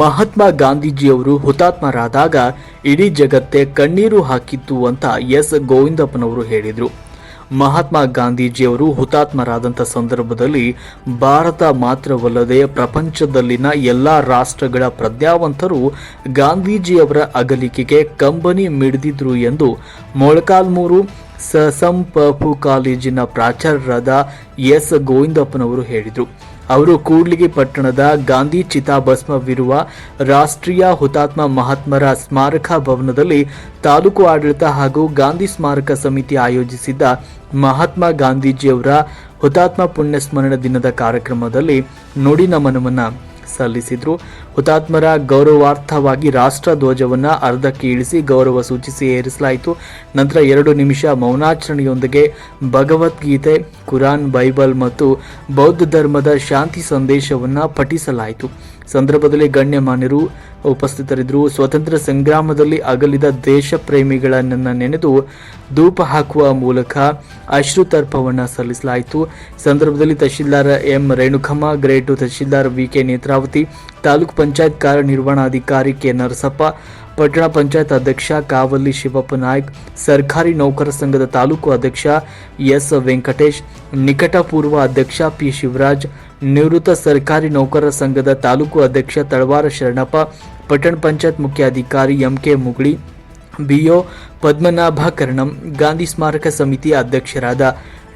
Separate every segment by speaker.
Speaker 1: ಮಹಾತ್ಮ ಗಾಂಧೀಜಿಯವರು ಹುತಾತ್ಮರಾದಾಗ ಇಡೀ ಜಗತ್ತೇ ಕಣ್ಣೀರು ಹಾಕಿತ್ತು ಅಂತ ಎಸ್ ಗೋವಿಂದಪ್ಪನವರು ಹೇಳಿದರು ಮಹಾತ್ಮ ಗಾಂಧೀಜಿಯವರು ಹುತಾತ್ಮರಾದಂಥ ಸಂದರ್ಭದಲ್ಲಿ ಭಾರತ ಮಾತ್ರವಲ್ಲದೆ ಪ್ರಪಂಚದಲ್ಲಿನ ಎಲ್ಲ ರಾಷ್ಟ್ರಗಳ ಪ್ರಜ್ಞಾವಂತರು ಗಾಂಧೀಜಿಯವರ ಅಗಲಿಕೆಗೆ ಕಂಬನಿ ಮಿಡಿದಿದ್ರು ಎಂದು ಮೊಳಕಾಲ್ಮೂರು ಸಸಂಪಪು ಕಾಲೇಜಿನ ಪ್ರಾಚಾರ್ಯರಾದ ಎಸ್ ಗೋವಿಂದಪ್ಪನವರು ಹೇಳಿದರು ಅವರು ಕೂಡ್ಲಿಗಿ ಪಟ್ಟಣದ ಗಾಂಧಿ ಚಿತಾಭಸ್ಮವಿರುವ ರಾಷ್ಟ್ರೀಯ ಹುತಾತ್ಮ ಮಹಾತ್ಮರ ಸ್ಮಾರಕ ಭವನದಲ್ಲಿ ತಾಲೂಕು ಆಡಳಿತ ಹಾಗೂ ಗಾಂಧಿ ಸ್ಮಾರಕ ಸಮಿತಿ ಆಯೋಜಿಸಿದ್ದ ಮಹಾತ್ಮ ಗಾಂಧೀಜಿಯವರ ಹುತಾತ್ಮ ಪುಣ್ಯ ಸ್ಮರಣ ದಿನದ ಕಾರ್ಯಕ್ರಮದಲ್ಲಿ ನುಡಿ ನಮನವನ್ನ ಸಲ್ಲಿಸಿದ್ರು ಹುತಾತ್ಮರ ಗೌರವಾರ್ಥವಾಗಿ ರಾಷ್ಟ್ರ ಧ್ವಜವನ್ನ ಅರ್ಧಕ್ಕೆ ಇಳಿಸಿ ಗೌರವ ಸೂಚಿಸಿ ಏರಿಸಲಾಯಿತು ನಂತರ ಎರಡು ನಿಮಿಷ ಮೌನಾಚರಣೆಯೊಂದಿಗೆ ಭಗವದ್ಗೀತೆ ಕುರಾನ್ ಬೈಬಲ್ ಮತ್ತು ಬೌದ್ಧ ಧರ್ಮದ ಶಾಂತಿ ಸಂದೇಶವನ್ನು ಪಠಿಸಲಾಯಿತು ಸಂದರ್ಭದಲ್ಲಿ ಗಣ್ಯಮಾನ್ಯರು ಉಪಸ್ಥಿತರಿದ್ದರು ಸ್ವತಂತ್ರ ಸಂಗ್ರಾಮದಲ್ಲಿ ಅಗಲಿದ ದೇಶ ಪ್ರೇಮಿಗಳನ್ನ ನೆನೆದು ಧೂಪ ಹಾಕುವ ಮೂಲಕ ಅಶ್ರುತರ್ಪವನ್ನು ಸಲ್ಲಿಸಲಾಯಿತು ಸಂದರ್ಭದಲ್ಲಿ tahsildar M Renukamma grade tahsildar V K Netravathi taluk panchayat ಕಾರ್ಯನಿರ್ವಹಣಾಧಿಕಾರಿ ಕೆ ನರಸಪ್ಪ पटण पंचायत अध्यक्ष कवली शिवप नायक सरकारी नौकर संघ तालूक अध्यक्ष एस वेंकटेश निकटपूर्व अध्यक्ष पी शिवराज निवृत्त सरकारी नौकर संघ तालूक अध्यक्ष तलवार शरणप पटण पंचायत मुख्य अधिकारी M K Mugadi BO Padmanabha Karnam Gandhi स्मारक समिति अध्यक्षर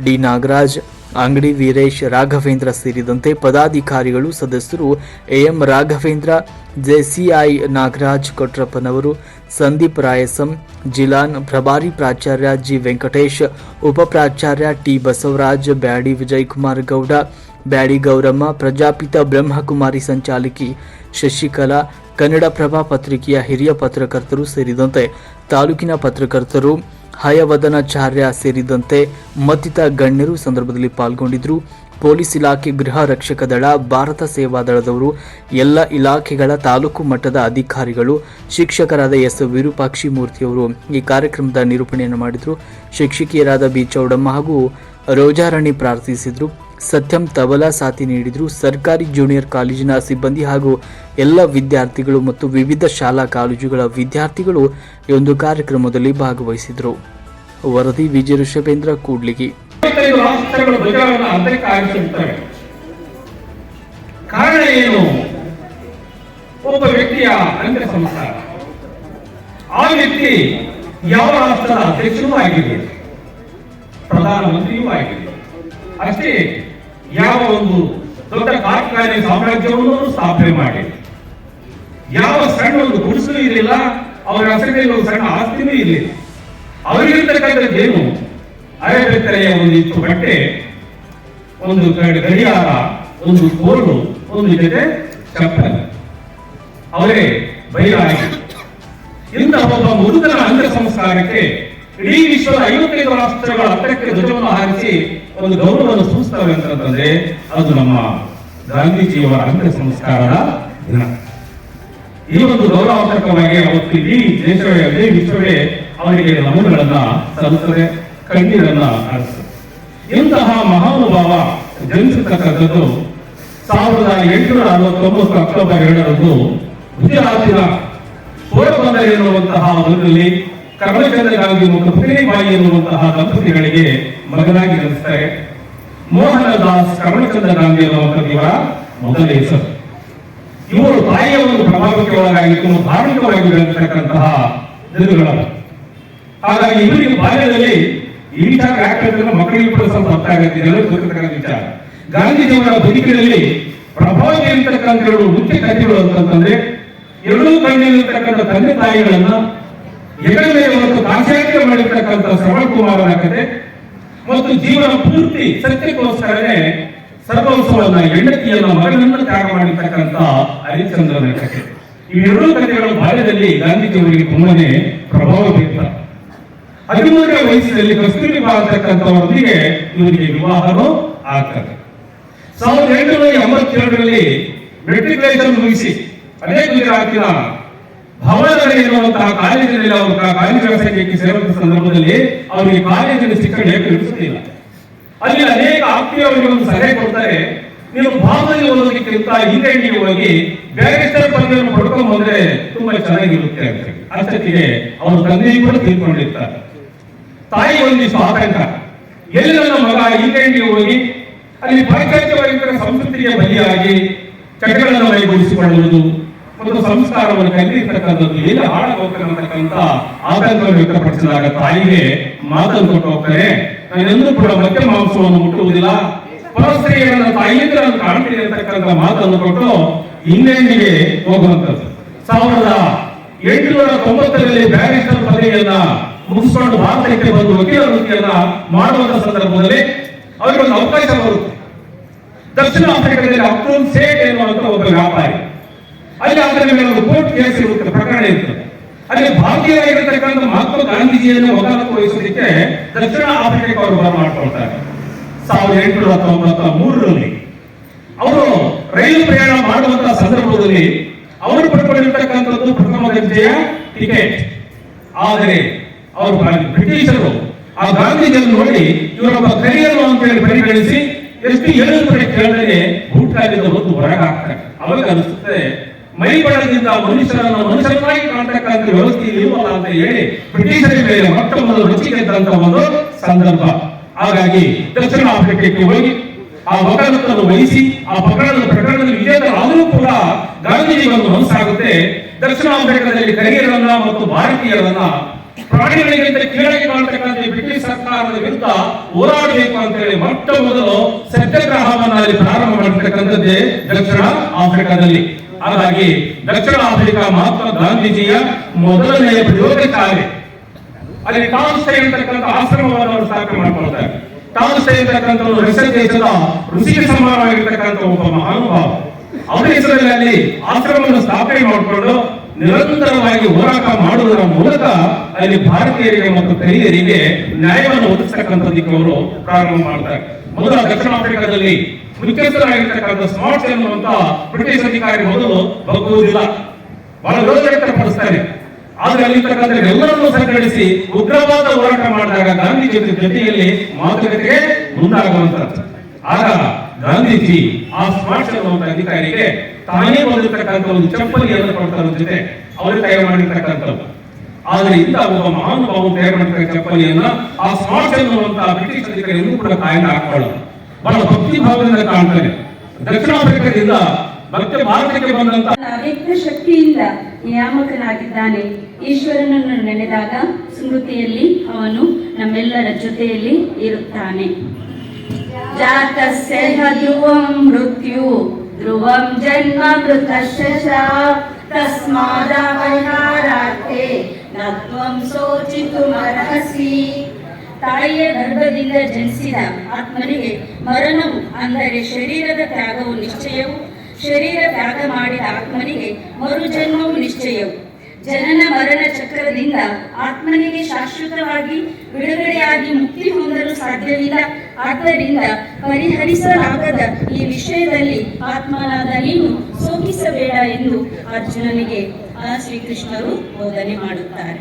Speaker 1: डी नागराज ಅಂಗಡಿ ವೀರೇಶ್ ರಾಘವೇಂದ್ರ ಸೇರಿದಂತೆ ಪದಾಧಿಕಾರಿಗಳು ಸದಸ್ಯರು ಎಎಂ ರಾಘವೇಂದ್ರ ಜೆಸಿಐ ನಾಗರಾಜ್ ಕೊಟ್ರಪ್ಪನವರು ಸಂದೀಪ್ ರಾಯಸಂ ಜಿಲಾನ್ ಪ್ರಭಾರಿ ಪ್ರಾಚಾರ್ಯ ಜಿ ವೆಂಕಟೇಶ್ ಪ್ರಾಚಾರ್ಯ ಟಿ ಬಸವರಾಜ್ ಬ್ಯಾಡಿ ವಿಜಯಕುಮಾರ್ ಗೌಡ ಬ್ಯಾಡಿ ಗೌರಮ್ಮ ಪ್ರಜಾಪಿತ ಬ್ರಹ್ಮಕುಮಾರಿ ಸಂಚಾಲಕಿ ಶಶಿಕಲಾ ಕನ್ನಡಪ್ರಭ ಪತ್ರಿಕೆಯ ಹಿರಿಯ ಪತ್ರಕರ್ತರು ಸೇರಿದಂತೆ ತಾಲೂಕಿನ ಪತ್ರಕರ್ತರು ಹಯವದನಾಚಾರ್ಯ ಸೇರಿದಂತೆ ಮತ್ತಿತ ಗಣ್ಯರು ಸಂದರ್ಭದಲ್ಲಿ ಪಾಲ್ಗೊಂಡಿದ್ದರು ಪೊಲೀಸ್ ಇಲಾಖೆ ಗೃಹ ರಕ್ಷಕ ದಳ ಭಾರತ ಸೇವಾ ದಳದವರು ಎಲ್ಲ ಇಲಾಖೆಗಳ ತಾಲೂಕು ಮಟ್ಟದ ಅಧಿಕಾರಿಗಳು ಶಿಕ್ಷಕರಾದ ಎಸ್ ವಿರೂಪಾಕ್ಷಿ ಮೂರ್ತಿಯವರು ಈ ಕಾರ್ಯಕ್ರಮದ ನಿರೂಪಣೆಯನ್ನು ಮಾಡಿದರು ಶಿಕ್ಷಕಿಯರಾದ ಬಿ ಚೌಡಮ್ಮ ಹಾಗೂ ರೋಜಾರಾಣಿ ಪ್ರಾರ್ಥಿಸಿದರು ಸತ್ಯಂ ತಬಲಾ ಸಾಥಿ ನೀಡಿದರು ಸರ್ಕಾರಿ ಜೂನಿಯರ್ ಕಾಲೇಜಿನ ಸಿಬ್ಬಂದಿ ಹಾಗೂ ಎಲ್ಲ ವಿದ್ಯಾರ್ಥಿಗಳು ಮತ್ತು ವಿವಿಧ ಶಾಲಾ ಕಾಲೇಜುಗಳ ವಿದ್ಯಾರ್ಥಿಗಳು ಈ ಒಂದು ಕಾರ್ಯಕ್ರಮದಲ್ಲಿ ಭಾಗವಹಿಸಿದರು ವರದಿ ವಿಜಯ ಋಷಭೇಂದ್ರ ಕೂಡ್ಲಿಗಿ ಏನು ಒಬ್ಬ ವ್ಯಕ್ತಿಯ ಆ ವ್ಯಕ್ತಿ ಯಾವ ರಾಷ್ಟ್ರದ ಆಗಿದೆ ಆಗಿದೆ ಅಷ್ಟೇ ಯಾವ ಒಂದು ದೊಡ್ಡ ಕಾರ್ಖಾನೆ ಸಾಮ್ರಾಜ್ಯವನ್ನು ಸ್ಥಾಪನೆ ಮಾಡಿ ಯಾವ ಸಣ್ಣ ಒಂದು ಗುಡಿಸಲು ಇರಲಿಲ್ಲ ಅವರ ಹೆಸರಿನಲ್ಲಿ ಒಂದು ಸಣ್ಣ ಆಸ್ತಿನೂ ಇರಲಿಲ್ಲ ಅವರಿಗಿರ್ತಕ್ಕಂಥದ್ದೇನು ಅರೆಬೆತ್ತರೆಯ ಒಂದು ಬಟ್ಟೆ ಒಂದು ಗಡಿಯಾರ ಒಂದು ಕೋಲು ಒಂದು ಜೊತೆ ಚಪ್ಪಲ್ ಅವರೇ ಬೈರಾಗಿ ಇಂತಹ ಒಬ್ಬ ಮುರುಗನ ಅಂಗ ಸಂಸ್ಕಾರಕ್ಕೆ ಇಡೀ ವಿಶ್ವದ ಐವತ್ತೈದು ರಾಷ್ಟ್ರಗಳ ಹತ್ತಕ್ಕೆ ಧ್ವಜವನ್ನು ಹಾರಿಸಿ ಒಂದು ಗೌರವವನ್ನು ಸೂಚಿಸ್ತವೆ ಅಂತಂದ್ರೆ ಅದು ನಮ್ಮ ಗಾಂಧೀಜಿಯವರ ಅಂತ್ಯ ಸಂಸ್ಕಾರದ ದಿನ ಈ ಒಂದು ಗೌರವಾತ್ಮಕವಾಗಿ ಅವತ್ತು ಇಡೀ ದೇಶವೇ ಇಡೀ ವಿಶ್ವವೇ ಅವರಿಗೆ ನಮನಗಳನ್ನ ಸಲ್ಲಿಸುತ್ತದೆ ಕಣ್ಣೀರನ್ನ ಹರಿಸುತ್ತದೆ ಇಂತಹ ಮಹಾನುಭಾವ ಜನಿಸತಕ್ಕಂಥದ್ದು ಸಾವಿರದ ಎಂಟುನೂರ ಅರವತ್ತೊಂಬತ್ತು ಅಕ್ಟೋಬರ್ ಎರಡರಂದು ಗುಜರಾತಿನ ಪೋರಬಂದರ್ ಎನ್ನುವಂತಹ ಊರಿನಲ್ಲಿ ಕರ್ಮಚಂದ್ರಗಾಗಿ ಮತ್ತು ಪ್ರೇಮಾಯಿ ಎನ್ನುವಂತಹ ದಂಪತಿಗಳಿಗೆ ಮಗನಾಗಿ ನಡೆಸ್ತಾರೆ ಮೋಹನದಾಸ್ ಕರ್ಮಚಂದ್ರ ಗಾಂಧಿ ಅನ್ನುವಂಥದ್ದು ಮೊದಲ ಹೆಸರು ಇವರು ತಾಯಿಯ ಒಂದು ಪ್ರಭಾವಕ್ಕೆ ಒಳಗಾಗಿತ್ತು ಧಾರ್ಮಿಕವಾಗಿ ಬೆಳೆದಿರತಕ್ಕಂತಹ ದಿನಗಳ ಹಾಗಾಗಿ ಇವರಿಗೆ ಬಾಲ್ಯದಲ್ಲಿ ಇಂಥ ತರ ಮಕ್ಕಳಿಗೆ ಕೂಡ ಸ್ವಲ್ಪ ಗೊತ್ತಾಗುತ್ತೆ
Speaker 2: ಗೊತ್ತಿರತಕ್ಕಂಥ ವಿಚಾರ ಗಾಂಧೀಜಿಯವರ ಬದುಕಿನಲ್ಲಿ ಪ್ರಭಾವಿ ಇರತಕ್ಕಂಥ ಎರಡು ಮುಖ್ಯ ಕಥೆಗಳು ಅಂತಂದ್ರೆ ಎರಡೂ ಕಣ್ಣಿನಲ್ಲಿರ್ತಕ್ಕಂಥ ತಂದೆ ತಾಯಿಗಳನ್ನ ಹೆಗಲ ಇವತ್ತು ದಾಸ್ಯಾತ್ಯ ಮಾಡಿರ್ತಕ್ಕಂಥ ಶ್ರವಣ್ ಕುಮಾರ್ ಅವರ ಮತ್ತು ಜೀವನ ಪೂರ್ತಿ ಸತ್ಯಕ್ಕೋಸ್ಕರನೇ ಸರ್ವೋತ್ಸವನ ಹೆಂಡತಿಯನ್ನ ಮಗನನ್ನ ತ್ಯಾಗ ಮಾಡಿರ್ತಕ್ಕಂಥ ಹರಿಶ್ಚಂದ್ರನ ಕಥೆ ಇವೆರಡೂ ಕಥೆಗಳು ಬಾಲ್ಯದಲ್ಲಿ ಗಾಂಧೀಜಿಯವರಿಗೆ ತುಂಬನೇ ಪ್ರಭಾವ ಬೀರ್ತಾರೆ ಹದಿಮೂರನೇ ವಯಸ್ಸಿನಲ್ಲಿ ಕಸ್ತೂರಿಬಾ ಅಂತಕ್ಕಂಥವರೊಂದಿಗೆ ಇವರಿಗೆ ವಿವಾಹನೂ ಆಗ್ತದೆ ಸಾವಿರದ ಎಂಟುನೂರ ಎಂಬತ್ತೆರಡರಲ್ಲಿ ಮೆಟ್ರಿಕ್ಯುಲೇಷನ್ ಮುಗಿಸಿ ಅದೇ ಗುಜರಾತಿನ ಭವನದಲ್ಲಿ ಇರುವಂತಹ ಕಾಲೇಜಿನಲ್ಲಿ ಅವರು ಕಾಲೇಜು ವ್ಯವಸ್ಥೆಗೆ ಸೇರುವಂತಹ ಸಂದರ್ಭದಲ್ಲಿ ಅವರಿಗೆ ಕಾಲೇಜಿನ ಶಿಕ್ಷಣ ಇರಿಸುತ್ತಿಲ್ಲ ಅಲ್ಲಿ ಅನೇಕ ಅವರಿಗೆ ಒಂದು ಸಲಹೆ ಕೊಡ್ತಾರೆ ನೀವು ಭಾವನೆ ಓದೋದಕ್ಕಿಂತ ಹಿಂದೆಂಡಿಗೆ ಹೋಗಿ ಬ್ಯಾರಿಸ್ಟರ್ ಪದವಿಯನ್ನು ಪಡ್ಕೊಂಡು ಹೋದ್ರೆ ತುಂಬಾ ಚೆನ್ನಾಗಿರುತ್ತೆ ಅಂತ ಅಷ್ಟೊತ್ತಿಗೆ ಅವರು ತಂದೆಯೂ ಕೂಡ ತಿಳ್ಕೊಂಡಿರ್ತಾರೆ ತಾಯಿ ಒಂದಿಷ್ಟು ಆತಂಕ ಎಲ್ಲ ನನ್ನ ಮಗ ಹಿಂದೆಂಡಿಗೆ ಹೋಗಿ ಅಲ್ಲಿ ಪಾಶ್ಚಾತ್ಯ ಸಂಸ್ಕೃತಿಗೆ ಬಲಿಯಾಗಿ ಚಟಗಳನ್ನು ಮೈಗೂಡಿಸಿಕೊಳ್ಳುವುದು ಒಂದು ಸಂಸ್ಕಾರವನ್ನು ಕಲಿತಕ್ಕಂಥದ್ದು ಎಲ್ಲಿ ಹಾಳಾಗೋಗ್ತಕ್ಕಂಥ ಆತಂಕವನ್ನು ವ್ಯಕ್ತಪಡಿಸಿದಾಗ ತಾಯಿಗೆ ಮಾತನ್ನು ಕೊಟ್ಟು ಹೋಗ್ತಾರೆ ನಾನೆಂದೂ ಕೂಡ ಮತ್ತೆ ಮಾಂಸವನ್ನು ಮುಟ್ಟುವುದಿಲ್ಲ ಪರಸ್ತ್ರೀಯನ್ನು ತಾಯಿಯಿಂದ ನಾನು ಕಾಣ್ತೀನಿ ಅಂತಕ್ಕಂಥ ಮಾತನ್ನು ಕೊಟ್ಟು ಇಂಗ್ಲೆಂಡಿಗೆ ಹೋಗುವಂತದ್ದು ಸಾವಿರದ ಎಂಟುನೂರ ತೊಂಬತ್ತರಲ್ಲಿ ಬ್ಯಾರಿಸ್ಟರ್ ಪದವಿಯನ್ನ ಮುಗಿಸ್ಕೊಂಡು ಭಾರತಕ್ಕೆ ಬಂದು ವಕೀಲ ವೃತ್ತಿಯನ್ನ ಮಾಡುವಂತ ಸಂದರ್ಭದಲ್ಲಿ ಅವರಿಗೆ ಒಂದು ಅವಕಾಶ ಬರುತ್ತೆ ದಕ್ಷಿಣ ಆಫ್ರಿಕಾದಲ್ಲಿ ಅಕ್ರೂನ್ ಸೇಟ್ ಎನ್ನುವಂತ ಒಬ್ಬ ವ್ಯಾಪಾರಿ ಅಲ್ಲಿ ಅದರ ಮೇಲೆ ಒಂದು ಕೋರ್ಟ್ ಕೇಸ್ ಇರುತ್ತೆ ಪ್ರಕರಣ ಇರುತ್ತೆ ಅಲ್ಲಿ ಭಾಗಿಯಾಗಿರತಕ್ಕಂಥ ಮಹಾತ್ಮ ಗಾಂಧೀಜಿಯನ್ನು ವಕಾಲತ್ತು ವಹಿಸೋದಕ್ಕೆ ದಕ್ಷಿಣ ಆಫ್ರಿಕಾಕ್ಕೆ ಅವರು ಮಾಡ್ಕೊಳ್ತಾರೆ ಸಾವಿರದ ಎಂಟುನೂರ ತೊಂಬತ್ತ ಮೂರರಲ್ಲಿ ಅವರು ರೈಲು ಪ್ರಯಾಣ ಮಾಡುವಂತಹ ಸಂದರ್ಭದಲ್ಲಿ ಅವರು ಪಡ್ಕೊಂಡಿರ್ತಕ್ಕಂಥದ್ದು ಪ್ರಥಮ ದರ್ಜೆಯ ಟಿಕೆಟ್ ಆದರೆ ಅವರು ಬ್ರಿಟಿಷರು ಆ ಗಾಂಧೀಜಿಯನ್ನು ನೋಡಿ ಇವರೊಬ್ಬ ಕರಿಯರು ಅಂತ ಹೇಳಿ ಪರಿಗಣಿಸಿ ಎಷ್ಟು ಏಳು ಕಡೆ ಕೇಳಿದ್ರೆ ಬೂಟಾಗಿದ್ದ ಒಂದು ಹೊರಗೆ ಹಾಕ್ತಾರೆ ಅವಾಗ ಅನಿಸುತ್ತೆ ಮೈಬಳಗಿಂದ ಮನುಷ್ಯರನ್ನು ಮನುಷ್ಯರನ್ನಾಗಿ ಕಾಣ್ತಕ್ಕಂಥ ವ್ಯವಸ್ಥೆ ಅಂತ ಹೇಳಿ ಬ್ರಿಟಿಷರ ಮೇಲೆ ಮೊಟ್ಟ ಮೊದಲು ರುಚಿ ಒಂದು ಸಂದರ್ಭ ಹಾಗಾಗಿ ದಕ್ಷಿಣ ಆಫ್ರಿಕಾಕ್ಕೆ ಹೋಗಿ ಆ ಒಕ್ಕಲತನವನ್ನು ವಹಿಸಿ ಆ ಪ್ರಕರಣದ ಪ್ರಕರಣದಲ್ಲಿ ಆದರೂ ಕೂಡ ಗಾಂಧೀಜಿ ಒಂದು ಮನಸ್ಸಾಗುತ್ತೆ ದಕ್ಷಿಣ ಆಫ್ರಿಕಾದಲ್ಲಿ ಕರಿಯರನ್ನ ಮತ್ತು ಭಾರತೀಯರನ್ನ ಪ್ರಾಣಿಗಳಿಗಿಂತ ಕೀಳಾಗಿ ಮಾಡತಕ್ಕಂತ ಬ್ರಿಟಿಷ್ ಸರ್ಕಾರದ ವಿರುದ್ಧ ಹೋರಾಡಬೇಕು ಅಂತ ಹೇಳಿ ಮೊಟ್ಟ ಮೊದಲು ಸತ್ಯಾಗ್ರಹವನ್ನ ಅಲ್ಲಿ ಪ್ರಾರಂಭ ಮಾಡಿರ್ತಕ್ಕಂಥದ್ದೇ ದಕ್ಷಿಣ ಆಫ್ರಿಕಾದಲ್ಲಿ ಹಾಗಾಗಿ ದಕ್ಷಿಣ ಆಫ್ರಿಕಾ ಮಹಾತ್ಮ ಗಾಂಧೀಜಿಯ ಮೊದಲನೆಯ ಪ್ರಯೋಗ ಅಲ್ಲಿ ಟಾನ್ಸೆ ಅಂತಕ್ಕಂಥ ಆಶ್ರಮವನ್ನು ಅವರು ಸ್ಥಾಪನೆ ಮಾಡ್ಕೊಳ್ತಾರೆ ಟಾನ್ಸೆ ಒಂದು ರಷ್ಯಾ ದೇಶದ ಋಷಿಗೆ ಸಮಾನವಾಗಿರ್ತಕ್ಕಂಥ ಒಬ್ಬ ಮಹಾನುಭಾವ ಅವರ ಅಲ್ಲಿ ಆಶ್ರಮವನ್ನು ಸ್ಥಾಪನೆ ಮಾಡಿಕೊಂಡು ನಿರಂತರವಾಗಿ ಹೋರಾಟ ಮಾಡುವುದರ ಮೂಲಕ ಅಲ್ಲಿ ಭಾರತೀಯರಿಗೆ ಮತ್ತು ತೆರಿಗೆಯರಿಗೆ ನ್ಯಾಯವನ್ನು ಒದಗಿಸತಕ್ಕಂಥದ್ದಕ್ಕೆ ಅವರು ಪ್ರಾರಂಭ ಮಾಡ್ತಾರೆ ಮೊದಲ ದಕ್ಷಿಣ ಆಫ್ರಿಕಾದಲ್ಲಿ ಮುಖ್ಯಸ್ಥರಾಗಿರ್ತಕ್ಕಂಥ ಸ್ಮಾರ್ಟ್ ಎನ್ನುವಂತ ಬ್ರಿಟಿಷ್ ಅಧಿಕಾರಿ ಮೊದಲು ಬಗ್ಗುವುದಿಲ್ಲ ಬಹಳ ವಿರೋಧ ವ್ಯಕ್ತಪಡಿಸ್ತಾರೆ ಆದ್ರೆ ಅಲ್ಲಿರ್ತಕ್ಕಂಥ ಎಲ್ಲರನ್ನೂ ಸಂಘಟಿಸಿ ಉಗ್ರವಾದ ಹೋರಾಟ ಮಾಡಿದಾಗ ಗಾಂಧೀಜಿ ಜೊತೆಯಲ್ಲಿ ಮಾತುಕತೆಗೆ ಮುಂದಾಗುವಂತ ಆಗ ಗಾಂಧೀಜಿ ಆ ಸ್ಮಾರ್ಟ್ ಎನ್ನುವಂತ ಅಧಿಕಾರಿಗೆ ತಾನೇ ಬಂದಿರತಕ್ಕಂಥ ಒಂದು ಚಪ್ಪಲಿಯನ್ನು ಕೊಡ್ತಾರ ಜೊತೆ ಅವರು ತಯಾರು ಮಾಡಿರ್ತಕ್ಕಂಥ ಆದ್ರೆ ಇಂತ ಒಬ್ಬ ಮಹಾನುಭಾವ ತಯಾರು ಮಾಡಿರ್ತಕ್ಕಂಥ ಚಪ್ಪಲಿಯನ್ನ ಆ ಸ್ಮಾರ್ಟ್ ಅನ್ನುವಂತ ಬ್ರಿಟಿಷ್ ಅಧಿಕಾರಿ ಕೂಡ ಕಾಯಲು ಹಾಕೊಳ್ಳೋದು ಬಹಳ ಭಕ್ತಿ ಭಾವದಿಂದ ಕಾಣ್ತೇನೆ ದಕ್ಷಿಣ ಆಫ್ರಿಕಾದಿಂದ ಮತ್ತೆ ಭಾರತಕ್ಕೆ ಬಂದಂತ
Speaker 3: ವ್ಯಕ್ತ ಶಕ್ತಿಯಿಂದ ನಿಯಾಮಕನಾಗಿದ್ದಾನೆ ಈಶ್ವರನನ್ನು ನೆನೆದಾಗ ಸ್ಮೃತಿಯಲ್ಲಿ ಅವನು ನಮ್ಮೆಲ್ಲರ ಜೊತೆಯಲ್ಲಿ ಇರುತ್ತಾನೆ ಜಾತಸ್ಯ ಧ್ರುವಂ ಮೃತ್ಯು ಧ್ರುವಂ ಜನ್ಮ ಮೃತಶ್ಚ ತಸ್ಮಾದ ಪರಿಹಾರಾರ್ಥೆ ನತ್ವಂ ಸೋಚಿತುಮರ್ಹಸಿ ತಾಯಿಯ ಗರ್ಭದಿಂದ ಜನಿಸಿದ ಆತ್ಮನಿಗೆ ಮರಣವು ಅಂದರೆ ಶರೀರದ ತ್ಯಾಗವು ನಿಶ್ಚಯವು ಶರೀರ ತ್ಯಾಗ ಮಾಡಿದ ಆತ್ಮನಿಗೆ ಮರುಜನ್ಮವು ನಿಶ್ಚಯವು ಜನನ ಮರಣ ಚಕ್ರದಿಂದ ಆತ್ಮನಿಗೆ ಶಾಶ್ವತವಾಗಿ ಬಿಡುಗಡೆಯಾಗಿ ಮುಕ್ತಿ ಹೊಂದಲು ಸಾಧ್ಯವಿಲ್ಲ ಆದ್ದರಿಂದ ಪರಿಹರಿಸಲಾಗದ ಈ ವಿಷಯದಲ್ಲಿ ಆತ್ಮನಾದ ನೀನು ಸೋಕಿಸಬೇಡ ಎಂದು ಅರ್ಜುನನಿಗೆ ಆ ಶ್ರೀಕೃಷ್ಣರು ಬೋಧನೆ ಮಾಡುತ್ತಾರೆ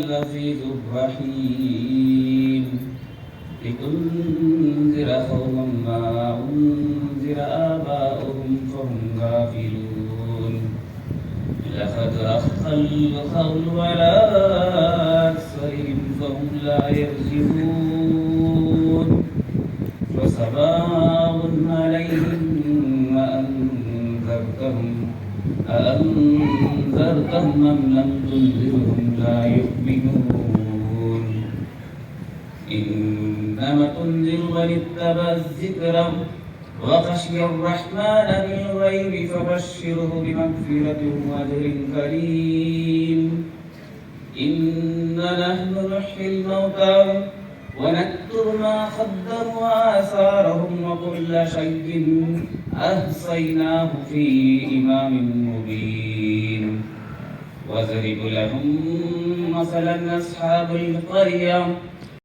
Speaker 4: لفي الرحيم لتنذر قوما ما أنذر آباؤهم فهم غافلون لقد أخطى القول أأنذرتهم أم لم تنذرهم لا يؤمنون إنما تنذر من اتبع الذكر وخشي الرحمن بالغيب فبشره بمغفرة وأجر كريم إنا نحن نحيي الموتى ونكتب ما قدموا آثارهم وكل شيء أحصيناه في إمام مبين واضرب لهم مثلا أصحاب القرية